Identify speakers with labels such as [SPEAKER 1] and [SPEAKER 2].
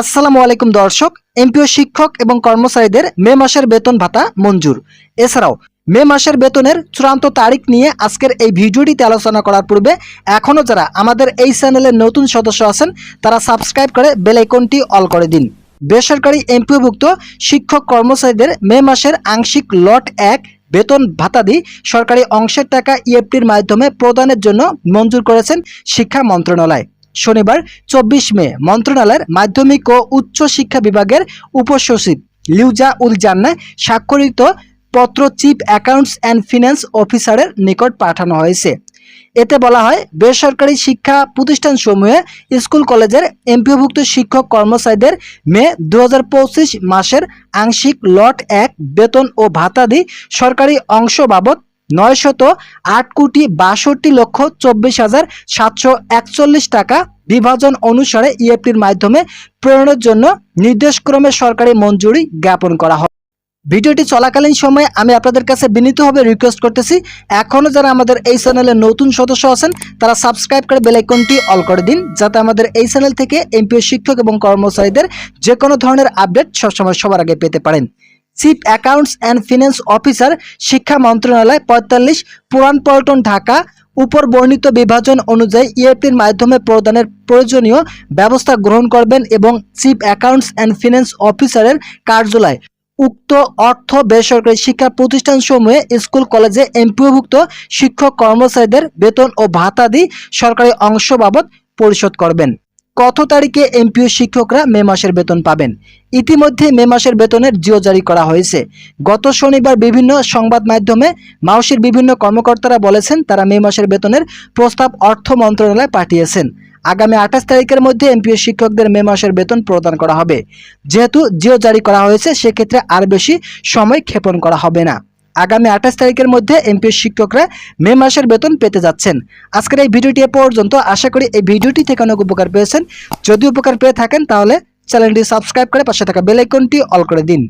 [SPEAKER 1] আসসালামু আলাইকুম দর্শক, এমপিও শিক্ষক এবং কর্মচারীদের মে মাসের বেতন ভাতা মঞ্জুর। এছাড়াও, মে মাসের বেতনের চূড়ান্ত তারিখ নিয়ে আজকের এই ভিডিওটিতে আলোচনা করার পূর্বে এখনও যারা আমাদের এই চ্যানেলের নতুন সদস্য আছেন, তারা সাবস্ক্রাইব করে বেল আইকনটি অল করে দিন। বেসরকারি এমপিওভুক্ত শিক্ষক কর্মচারীদের মে মাসের আংশিক লট এক বেতন ভাতাদি সরকারি অংশের টাকা ইএফটির মাধ্যমে প্রদানের জন্য মঞ্জুর করেছেন শিক্ষা মন্ত্রণালয়। শনিবার, চব্বিশ মে, মন্ত্রণালয়ের মাধ্যমিক ও উচ্চ শিক্ষা বিভাগের উপসচিব লিউজা উল জান্না স্বাক্ষরিত পত্র চিফ অ্যাকাউন্টস অ্যান্ড ফিন্যান্স অফিসারের নিকট পাঠানো হয়েছে। এতে বলা হয়, বেসরকারি শিক্ষা প্রতিষ্ঠানসমূহে স্কুল কলেজের এমপিওভুক্ত শিক্ষক কর্মচারীদের মে দু হাজার পঁচিশ মাসের আংশিক লট এক, বেতন ও ভাতাদি সরকারি অংশ বাবদ নয়শত আট কোটি বাষট্টি লক্ষ চব্বিশ হাজার সাতশো একচল্লিশ টাকা বিভাজন অনুসারে ইএফটির মাধ্যমে প্রেরণের জন্য নির্দেশক্রমে সরকারি মঞ্জুরি জ্ঞাপন করা হয়। ভিডিওটি চলাকালীন সময়ে আমি আপনাদের কাছে বিনীতভাবে রিকোয়েস্ট করতেছি, এখনও যারা আমাদের এই চ্যানেলের নতুন সদস্য আছেন, তারা সাবস্ক্রাইব করে বেল আইকনটি অল করে দিন, যাতে আমাদের এই চ্যানেল থেকে এমপিও শিক্ষক এবং কর্মচারীদের যে কোনো ধরনের আপডেট সবসময় সবার আগে পেতে পারেন। Chief accounts and finance officer শিক্ষা মন্ত্রণালয় পঁয়তাল্লিশ পুরান পল্টন ঢাকা উপর বর্ণিত বিভাজন অনুযায়ী ইএফটির মাধ্যমে প্রদানের প্রয়োজনীয় ব্যবস্থা গ্রহণ করবেন এবং চিফ অ্যাকাউন্টস অ্যান্ড ফিনান্স অফিসারের কার্যালয়। উক্ত অর্থ বেসরকারি শিক্ষা প্রতিষ্ঠানসমূহে স্কুল, কলেজে এমপিওভুক্ত শিক্ষক কর্মচারীদের বেতন ও ভাতাদি সরকারি অংশ বাবদ পরিশোধ করবেন। কত তারিখে এমপিও শিক্ষকরা মে মাসের বেতন পাবেন? ইতিমধ্যে মে মাসের বেতনের জিও জারি করা হয়েছে। গত শনিবার বিভিন্ন সংবাদ মাধ্যমে মাউসির বিভিন্ন কর্মকর্তারা বলেছেন, তারা মে মাসের বেতনের প্রস্তাব অর্থ মন্ত্রণালয়ে পাঠিয়েছেন। আগামী আঠাশ তারিখের মধ্যে এমপিও শিক্ষকদের মে মাসের বেতন প্রদান করা হবে। যেহেতু জিও জারি করা হয়েছে, সেক্ষেত্রে আর বেশি সময় ক্ষেপণ করা হবে না। আগামী আঠাশ তারিখের মধ্যে এমপিও শিক্ষকরা মে মাসের বেতন পেতে যাচ্ছেন। আজকের এই ভিডিওটি এ পর্যন্ত। আশা করি এই ভিডিওটি থেকে অনেক উপকার পেয়েছেন। যদি উপকার পেয়ে থাকেন তাহলে চ্যানেলটি সাবস্ক্রাইব করে পাশে থাকা বেল আইকনটি অল করে দিন।